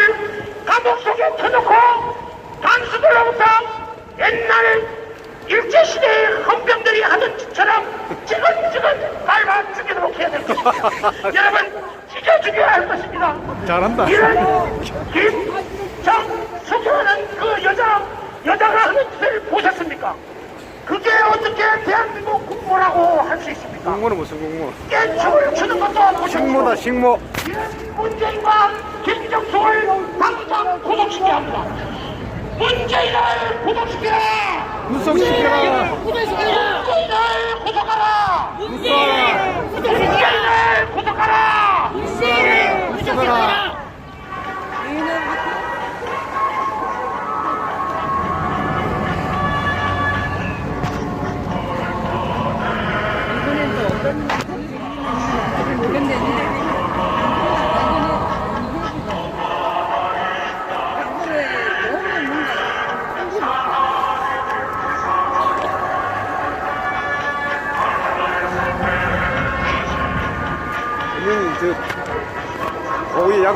문제인을 감옥 속에 쳐놓고 단수들로부터 옛날 일제시대의 헌병들이 하던 짓처럼 지근지근 밟아 죽이도록 해야 될 것입니다. 여러분, 찢어 죽여야 할 것입니다. 잘한다. 이런 김정숙이라는 그 여자, 여자가 하는 짓을 보셨습니까? 그게 어떻게 대한민국 국보라고 할 수 있습니까? 공무는 무슨 공무? 깨춤을 추는 것도 보셨고 식모다 식모. 이런 문재인과 김정숙을 당장 구속시켜야 합니다. 문재인을 구속시켜라! 구속시켜라. 문재인을 구속하라! 문재인을 구속하라! 구속하라.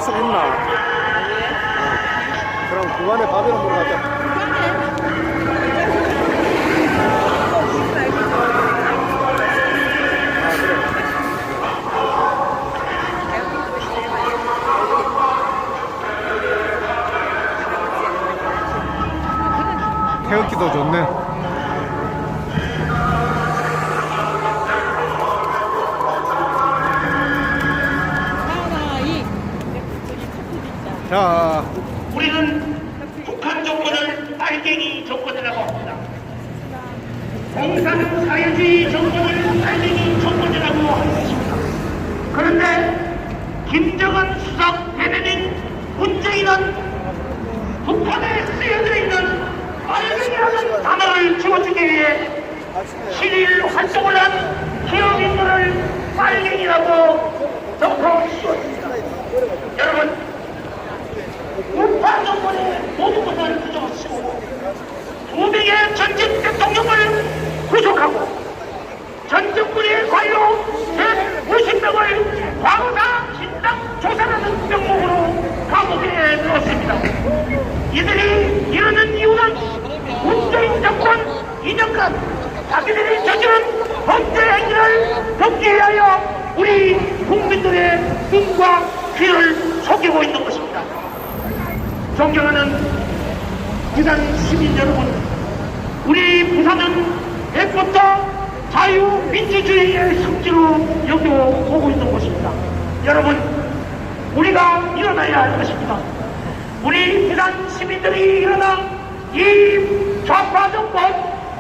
약속 있나? 어. 그럼 그간에 밥이나 먹으러 가자. 태극기도 좋네. 자, 우리는 북한 정권을 빨갱이 정권이라고 합니다. 공산사회주의 정권을 빨갱이 정권이라고 하는 것입니다. 그런데 김정은 수석 대변인 문재인은 북한에 쓰여져 있는 빨갱이라는 단어를 지워주기 위해 실일 활동을 한 기업인들을 빨갱이라고 덮어 씌웠습니다. 여러분 우파 정권의 모든 것을 부정시키고 두 명의 전직 대통령을 구속하고 전 정권의 관료 150명을 과거사 진상 조사라는 명목으로 감옥에 넣었습니다. 이들이 이러는 이유는 문재인 정권 2년간 자기들이 저지른 범죄 행위를 덮기 위하여 우리 국민들의 눈과 귀를 속이고 있는 것입니다. 존경하는 부산 시민 여러분, 우리 부산은 옛부터 자유민주주의의 성지로 여겨오고 있는 곳입니다. 여러분, 우리가 일어나야 할 것입니다. 시민들이 일어나 이 좌파 정권,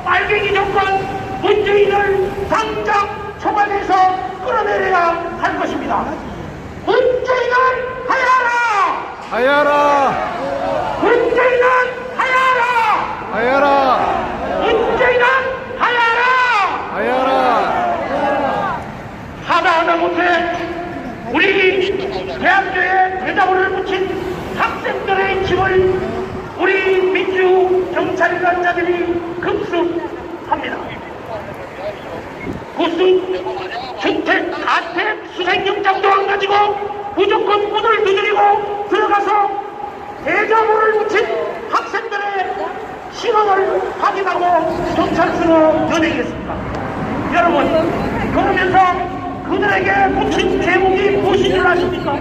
빨갱이 정권, 문재인을 당장 총알에서 끌어내려야 할 것입니다. 문재인을 하야하라! 하야라, 문재인은 하야하라! 하야라, 문재인은 하야하라! 하야라. 하다하다 못해 우리 대학교에 대자보를 붙인 학생들의 집을 우리 민주 경찰관자들이 급습합니다. 무슨 주택, 가택, 수색영장도 안 가지고 무조건 문을 두드리고 들어가서 대자보를 붙인 학생들의 신원을 확인하고 경찰서로 연행했습니다. 여러분, 그러면서 그들에게 붙인 제목이 무엇인 줄 아십니까?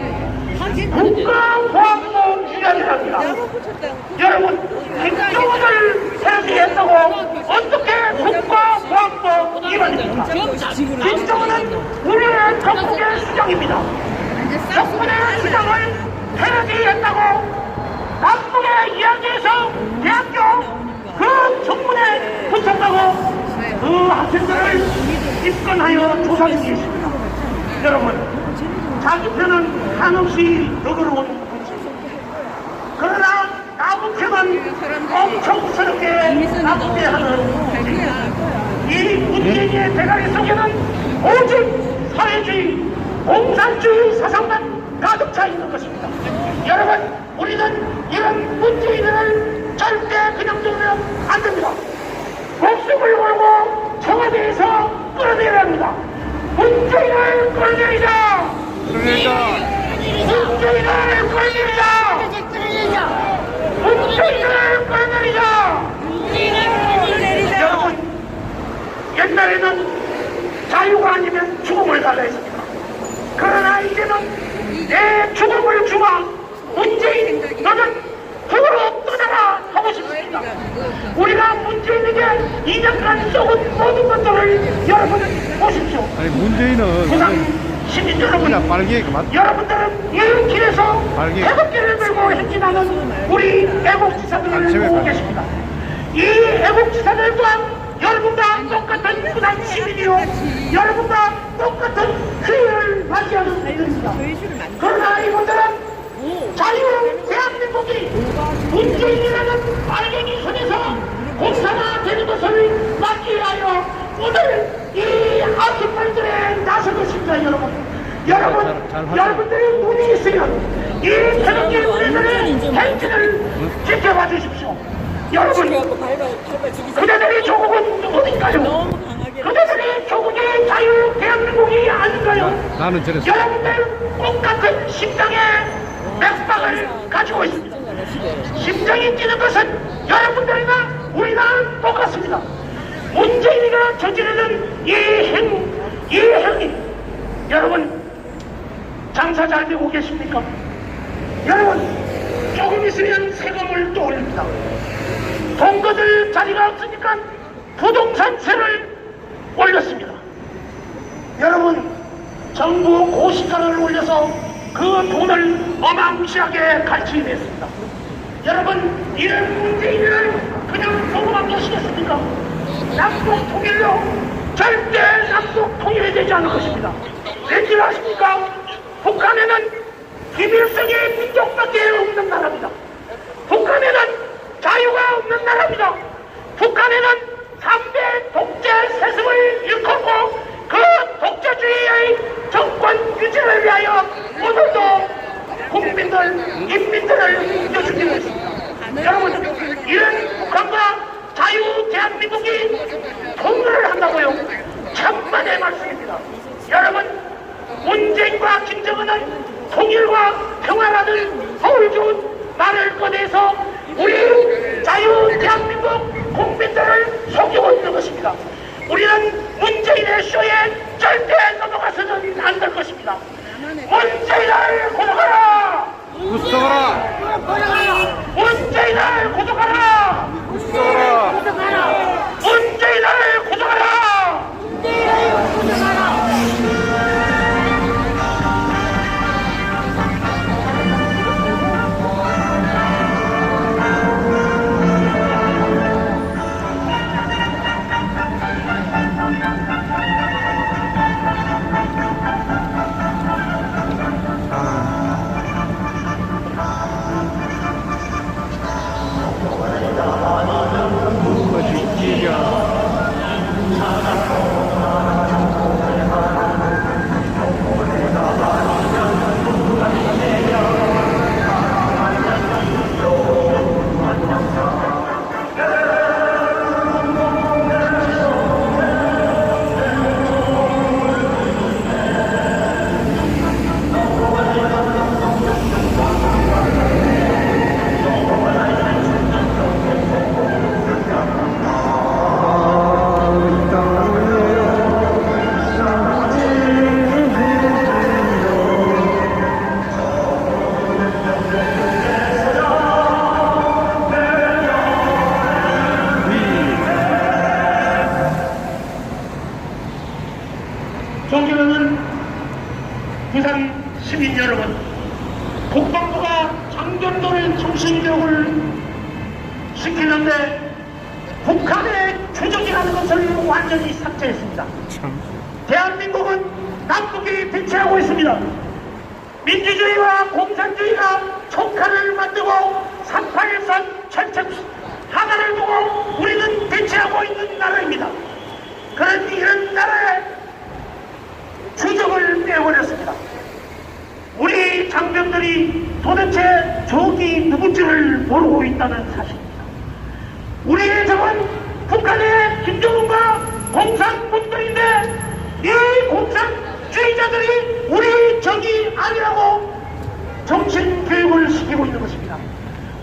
국가보안 법 위반이랍니다. 여러분, 김정은을 세우겠다고 어떻게 국가 보안법 위반입니까? 김정은은 우리의 전국의 수장입니다. 정권의 수장을 패러디했다고 남북의 이야기에서 대학교 그 정문에 붙였다고 그 학생들을 입건하여 조사 중에 있습니다. 여러분, 자기 편은 한없이 너그러운. 그러나 남은 편은 엄청스럽게 나쁘게 하는 분입니다. 이 문재인의 대가리 속에는 오직 사회주의, 공산주의 사상만 가득 차 있는 것입니다. 여러분, 우리는 이런 문재인을 절대 그냥 두면 안 됩니다. 목숨을 걸고 청와대에서 끌어내야 합니다. 문재인을 끌어내리자! 문재인을 끌어내리자! 문재인을 끌어내리자! 여러분, 옛날에는 자유가 아니면 죽음을 달라 했습니다. 그러나 이제는 내 죽음을 주마 문재인 너는 북으로 떠나라 하고 싶습니다. 우리가 문재인에게 2년간 썩은 모든 것들을 여러분 보십시오. 아니 문재인은 시민 여러분. 여러분들은 이 길에서. 태극기를 들고 행진하는 우리 애국지사들을 보고 봐. 계십니다. 이 애국지사들 또한 여러분과 똑같은 부산 시민이요. 여러분과 똑같은 희열을 맞이하는 분들입니다. 그러나 이분들은 자유 대한민국이 문재인이라는 빨갱이 손에서 공사가 되는 것을 막기 위하여 오늘 이 아줌마들에 나선 것입니다 여러분. 여러분 잘- 잘 하자. 여러분들이 눈이 있으면 이 태극기 무대들의 행진을 지켜봐 주십시오. 여러분 그대들의 조국은 어딘가요? 그대들의 조국이 자유 대한민국이 아닌가요? 나는 여러분들 똑같은 심장의 맥박을 가지고 있습니다. 심장이 뛰는 것은 여러분들이나 우리나 똑같습니다. 문재인이가 저지르는 이 행, 이 행위, 여러분 장사 잘 되고 계십니까? 여러분 조금 있으면 세금을 또 올립니다. 동거들 자리가 없으니까 부동산세를 올렸습니다. 여러분 정부 고시가를 올려서 그 돈을 어마무시하게 갈취했습니다. 여러분 이런 문재인을 그냥 보고만 계시겠습니까? 남북 통일로 절대 남북 통일이 되지 않을 것입니다. 왠지 아십니까? 북한에는 김일성의 민족밖에 없는 나라입니다. 북한에는 자유가 없는 나라입니다. 북한에는 삼대 독재 세습을 일컫고 그 독재주의의 정권 유지를 위하여 오늘도 국민들, 인민들을 여죽이고 있습니다. 여러분, 이런 북한과 자유 대한민국이 통일을 한다고요? 천만의 말씀입니다. 여러분, 문재인과 김정은은 통일과 평화라는 서울 좋은 말을 꺼내서 우리 자유 대한민국 국민들을 속이고 있는 것입니다. 우리는 문재인의 쇼에 존경하는 부산 시민 여러분, 국방부가 장전도를 정신교육을 시키는데 북한의 추적이라는 것을 완전히 삭제했습니다. 참 대한민국은 남북이 대치하고 있습니다. 민주주의와 공산주의가 촉칼을 만들고 38선 철책 하나를 두고 우리는 대치하고 있는 나라입니다. 그런 이런 나라에 주적을 빼버렸습니다. 우리 장병들이 도대체 적이 누군지를 모르고 있다는 사실입니다. 우리의 적은 북한의 김정은과 공산군들인데 이 공산주의자들이 우리 적이 아니라고 정신교육을 시키고 있는 것입니다.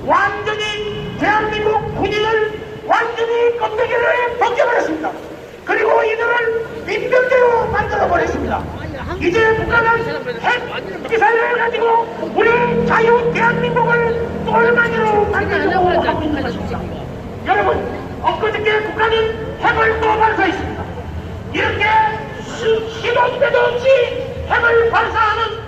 완전히 대한민국 군인을 완전히 껍데기를 벗겨버렸습니다. 그리고 이들을 민병대로 만들어 버렸습니다. 이제 북한은 핵 미사일을 가지고 우리 자유 대한민국을 똘마니로 만들려고 하고 있는 것입니다. 여러분, 엊그저께 북한은 핵을 또 발사했습니다. 이렇게 시- 시도 때도 없이 핵을 발사하는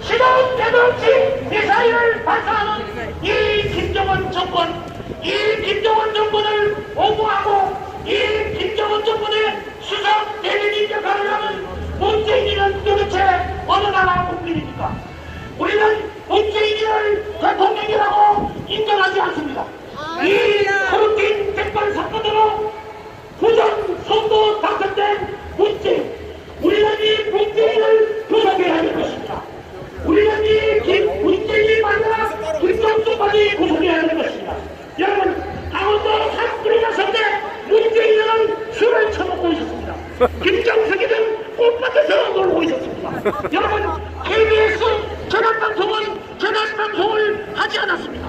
시도 때도 없이 미사일을 발사하는 이 김정은 정권, 이 김정은 정권을 옹호하고 이 김정은 정권의 수석 대리인 역할을 하는 문재인이는 도대체 어느 나라 국민입니까? 우리는 문재인을 대통령이라고 인정하지 않습니다. 이 코르틴 댓글 사건으로 부정 선거 당선된 문재인 우리는 이 문재인을 구속해야 할 것입니다 우리는 이 김, 문재인이 만나 김정수까지 구속해야 할 것입니다 여러분 강원도 산불이가 선대 문재인은 술을 처먹고 있었습니다 김정석이는 꽃밭에서 놀고 있었습니다 여러분 KBS 재난방송은 재난방송을 하지 않았습니다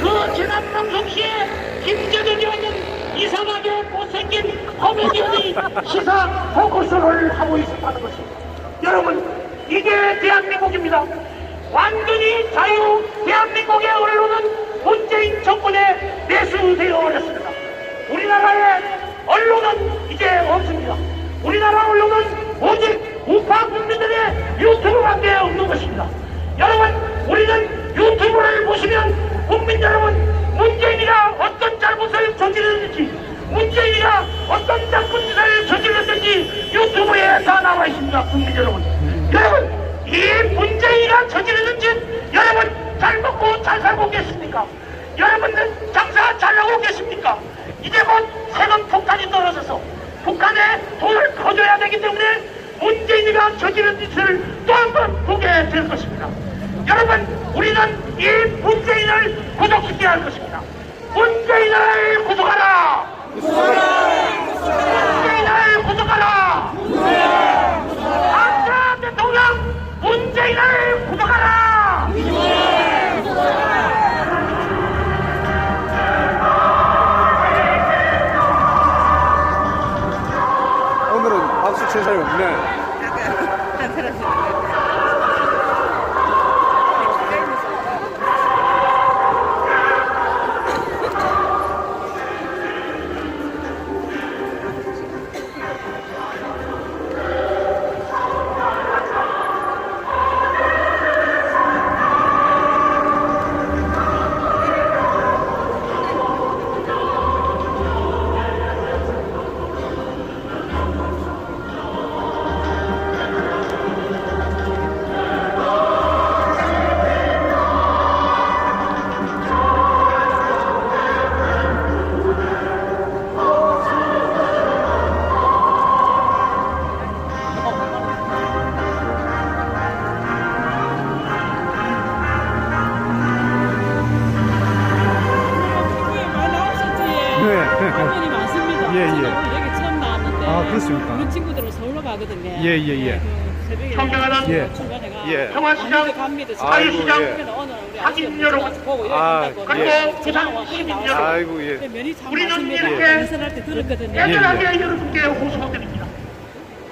그 재난방송 시에 김재동이라는 이상하게 못생긴 코미디언이 시사 토크쇼를 하고 있었다는 것입니다. 여러분, 이게 대한민국입니다. 완전히 자유 대한민국의 언론은 문재인 정권에 내수되어 버렸습니다. 우리나라의 언론은 이제 없습니다. 우리나라 언론은 오직 우파 국민들의 유튜브밖에 없는 것입니다. 여러분, 우리는 유튜브를 보시면 국민 여러분, 문재인이가 어떤 잘못을 저지르는지, 문재인이가 어떤 나쁜 짓을 저질렀는지 유튜브에 다 나와 있습니다, 국민 여러분. 여러분, 이 문재인이가 저지르는 짓, 여러분 잘 먹고 잘 살고 계십니까? 여러분들 장사 잘하고 계십니까? 이제 곧 세금 폭탄이 떨어져서 북한에 돈을 퍼줘야 되기 때문에 문재인이가 저지른 짓을 또 한 번 보게 될 것입니다. 여러분, 우리는 이 문재인을 구속시켜야 할 것입니다. 문재인을 구속하라! 문재인을 사람이 없네. 예. 예. 그래서 오늘 우리 확인 아저씨 여러분. 여기 아, 그리고 부산 와, 거기 시민 나와서 여러분. 아이고, 예. 참 우리는. 이렇게 들었거든요. 애절하게 여러분께 호소드립니다.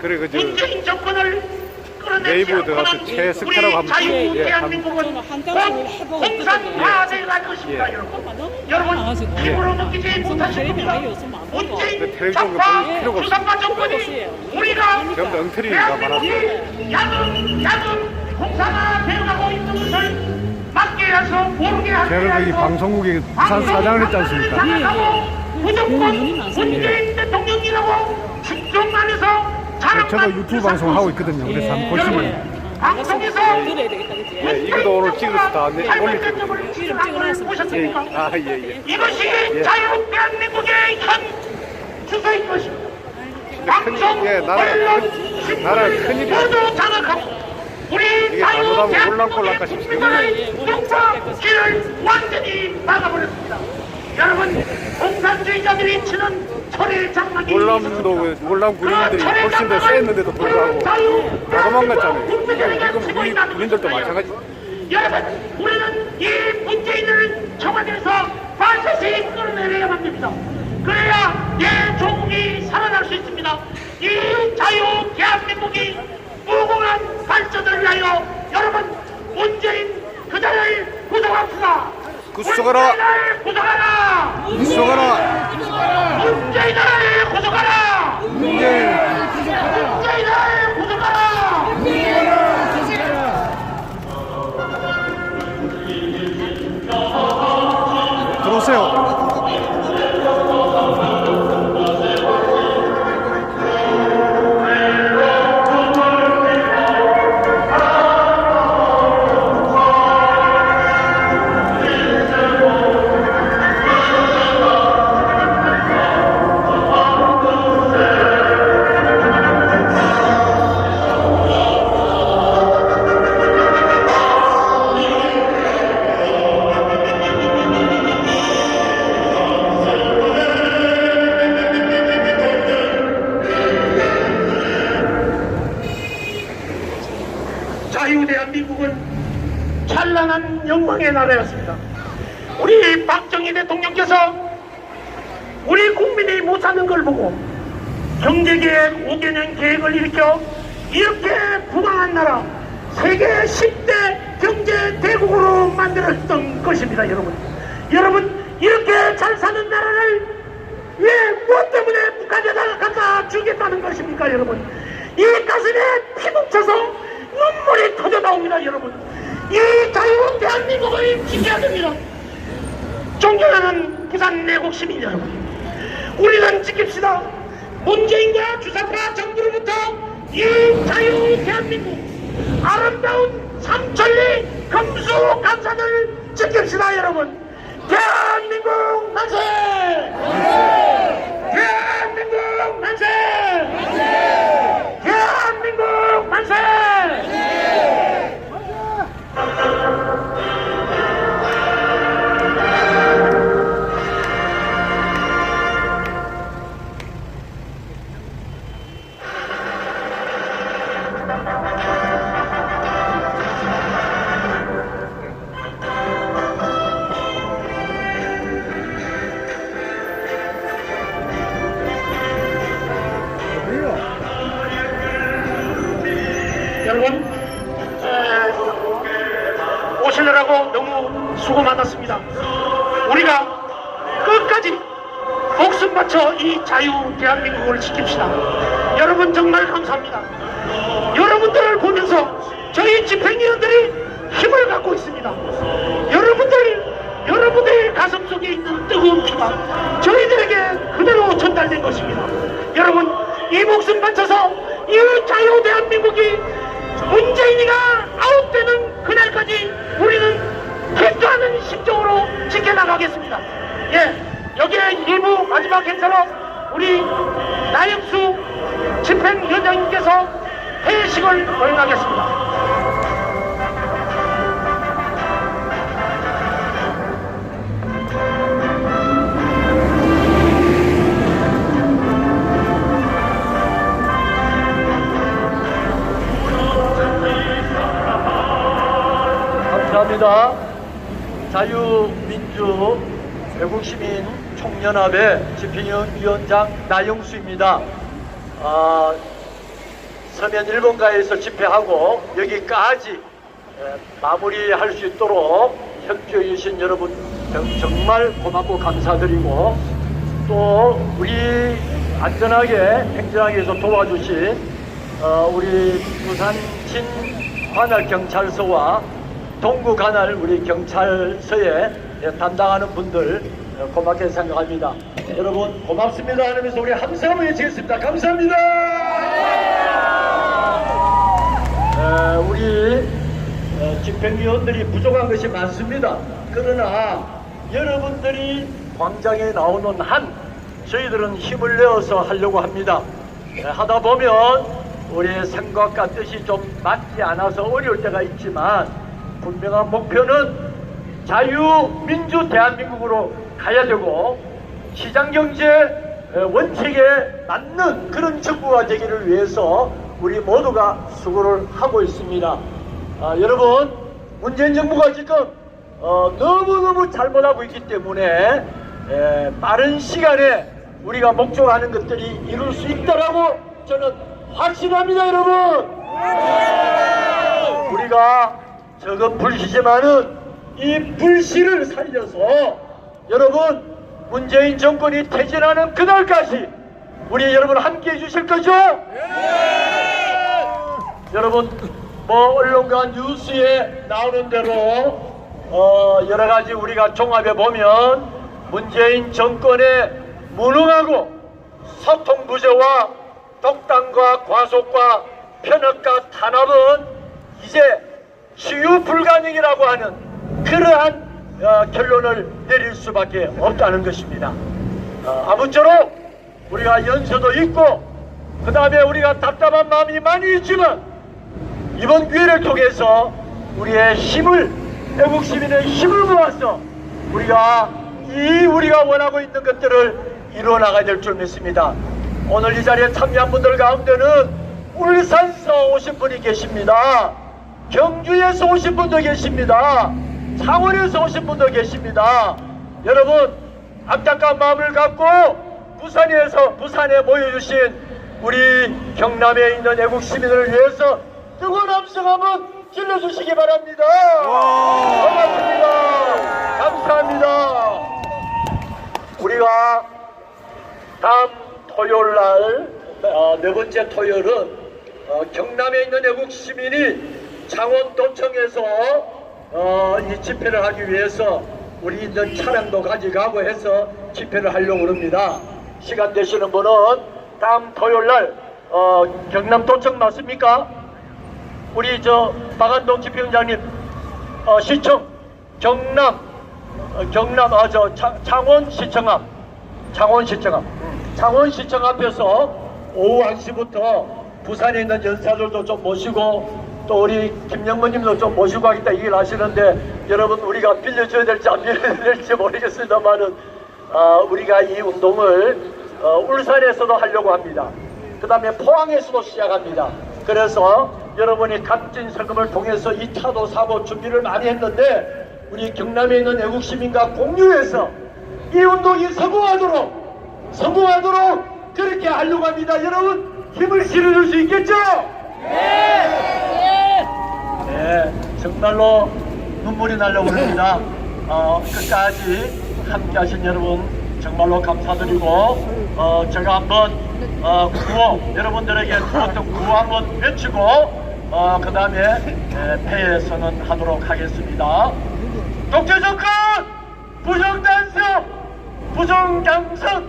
그래, 그, 저, 문재인 정권을 끌어내지 네이버 들어가서 않고는 최스카라고 우리 하면 자유 예, 대한민국은 해보고 공산화될 것입니다 예. 여러분 여러분 나가지고. 입으로 느끼지 예. 못하실 겁니다 안 보고. 문재인 그 텔레비전 좌파 볼 필요가 없어요. 부산파 정권이. 우리가 전부 엉터리가 많아서. 대한민국이 야금 야금 공산화 되어가고 있는 것을 막게 해서 모르게 하기 제가 여기 위해서 방송국에 부산 사장을 했지 않습니까? 예, 무조건 면이 많습니다. 문재인 대통령이라고 집중하면서 저도 유튜브 방송 하고 있거든요. 그래서 한번 보시면. 방송에서 그치? 예, 이것도 오늘 찍어서 다 내- 올릴. 예, 보셨습니까? 아, 예, 예. 이것이 예. 자유 대한민국의 현 주소인 것입니다. 방송, 예, 나라- 언론, 나라 신문 큰일이야. 모두 장악하고 우리 이게 자유 대한민국의. 국민들의 역사 길을 완전히 막아버렸습니다. 여러분, 공산주의자들이 치는 철의 장막이 월남도, 그 월남 군인들이 훨씬 더 셌는데도 불구하고 다 도망갔잖아요. 지금 우리 군인들도 마찬가지. 여러분, 우리는 이 문재인을 정 청와대에서 반드시 끌어내려야만 됩니다. 그래야 예 조국이 살아날 수 있습니다. 이 자유 대한민국이 무궁한 발전을 위하여 여러분 문재인 그자를 구속합시다. 구속하라. 문재인을 구속하라. 구속하라. 문재인을 구속하라. 문재인 문재인을 찬란한 영광의 나라였습니다. 우리 박정희 대통령께서 우리 국민이 못 사는 걸 보고 경제계획 5개년 계획을 일으켜 이렇게 부강한 나라 세계 10대 경제 대국으로 만들었던 것입니다 여러분. 여러분 이렇게 잘 사는 나라를 왜 무엇 때문에 북한에다가 갖다 주겠다는 것입니까 여러분? 이 가슴에 피 묻혀서 눈물이 터져 나옵니다 여러분. 이 자유로운 대한민국을 지켜야 됩니다. 존경하는 부산 내국 시민 여러분. 우리는 지킵시다. 문재인과 주사파 정부로부터 이 자유 대한민국 아름다운 삼천리 금수 감산을 지킵시다 여러분. 대한민국 만세! 대한 수고 많았습니다. 우리가 끝까지 목숨 바쳐 이 자유 대한민국을 지킵시다. 여러분 정말 감사합니다. 지켜나가겠습니다. 예, 여기에 일부 마지막 행사로 우리 나영수 집행위원장님께서 회식을 거행하겠습니다. 감사합니다. 자유 민주 외국시민 총연합의 집행위원장 나영수입니다. 아, 서면 일본가에서 집회하고 여기까지 에, 마무리할 수 있도록 협조해 주신 여러분 정- 정말 고맙고 감사드리고 또 우리 안전하게 행진하기 위해서 도와주신 어, 우리 부산 진 관할 경찰서와 동구 관할 우리 경찰서에 담당하는 분들 어, 고맙게 생각합니다. 여러분 고맙습니다 하면서 우리 함성 외치겠습니다. 감사합니다. 에, 우리 어, 집행위원들이 부족한 것이 많습니다. 그러나 여러분들이 광장에 나오는 한 저희들은 힘을 내어서 하려고 합니다. 에, 하다 보면 우리의 생각과 뜻이 좀 맞지 않아서 어려울 때가 있지만 분명한 목표는 자유민주 대한민국으로 가야 되고 시장경제 원칙에 맞는 그런 정부가 되기를 위해서 우리 모두가 수고를 하고 있습니다. 아, 여러분 문재인 정부가 지금 어, 너무너무 잘못하고 있기 때문에 에, 빠른 시간에 우리가 목적하는 것들이 이룰 수 있다라고 저는 확신합니다 여러분 우리가 적은 불씨지만은 이 불씨를 살려서 여러분 문재인 정권이 퇴진하는 그날까지 우리 여러분 함께 해주실 거죠? 여러분 뭐 언론과 뉴스에 나오는 대로 어, 여러 가지 우리가 종합해 보면 문재인 정권의 무능하고 소통 부재와 독단과 과속과 편협과 탄압은 이제 치유 불가능이라고 하는 그러한 어, 결론을 내릴 수밖에 없다는 것입니다. 어, 아무쪼록 우리가 연세도 있고 그 다음에 우리가 답답한 마음이 많이 있지만 이번 기회를 통해서 우리의 힘을 애국 시민의 힘을 모아서 우리가 이 우리가 원하고 있는 것들을 이루어 나가야 될 줄 믿습니다. 오늘 이 자리에 참여한 분들 가운데는 울산서 오신 분이 계십니다. 경주에서 오신 분도 계십니다. 창원에서 오신 분도 계십니다. 여러분 안타까운 마음을 갖고 부산에서 부산에 모여주신 우리 경남에 있는 애국 시민을 위해서 뜨거운 함성 한번 질러주시기 바랍니다. 고맙습니다. 감사합니다. 우리가 다음 토요일 날, 어, 네 번째 토요일은 어, 경남에 있는 애국 시민이 창원 도청에서 어, 이 집회를 하기 위해서 우리 있는 차량도 가져가고 해서 집회를 하려고 합니다. 시간 되시는 분은 다음 토요일 날 어, 경남 도청 맞습니까? 우리 저 박안동 집행장님 어, 시청 경남 어, 경남 아저 창원 시청 앞 창원 시청 앞 창원 시청 앞에서 오후 1시부터 부산에 있는 연사들도 좀 모시고 또 우리 김영모님도 좀 모시고 하겠다 얘기를 하시는데 여러분 우리가 빌려줘야 될지 안 빌려줘야 될지 모르겠습니다만은 어, 우리가 이 운동을 어, 울산에서도 하려고 합니다. 그 다음에 포항에서도 시작합니다. 그래서 여러분이 값진 세금을 통해서 2차도 사고 준비를 많이 했는데 우리 경남에 있는 애국 시민과 공유해서 이 운동이 성공하도록 성공하도록 그렇게 하려고 합니다. 여러분 힘을 실어줄 수 있겠죠? 네, 정말로 눈물이 나려고 합니다. 어, 끝까지 함께 하신 여러분 정말로 감사드리고 어, 제가 한번 어, 구호 여러분들에게 구호 한번 외치고 어, 그 다음에 폐해 선언하도록 하겠습니다. 독재정권 부정단속 부정당선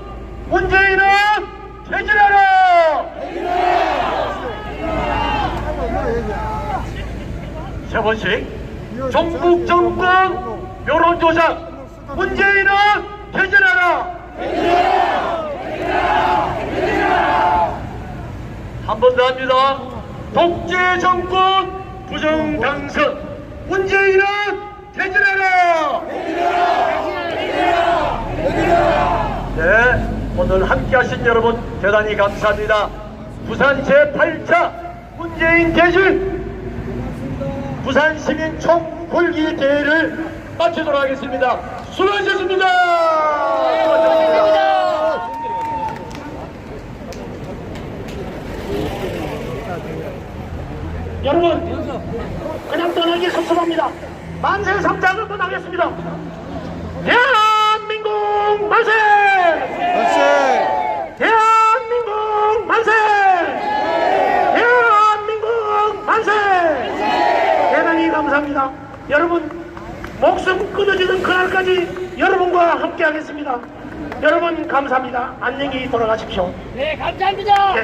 문재인은 퇴진하라 세 번씩. 종북 정권 여론조작 문재인은 퇴진하라. 한 번 더 합니다. 독재 정권 부정 당선. 문재인은 퇴진하라. 네 오늘 함께 하신 여러분 대단히 감사합니다. 부산 제8차 문재인 퇴진 부산 시민 총굴기 대회를 마치도록 하겠습니다. 수고하셨습니다. 수고하셨습니다. 여러분 그냥 떠나기 섭섭합니다. 만세 삼장을 떠나겠습니다. 대한민국 만세! 만세! 여러분 목숨 끊어지는 그날까지 여러분과 함께 하겠습니다. 여러분 감사합니다. 안녕히 돌아가십시오. 네, 감사합니다. 네.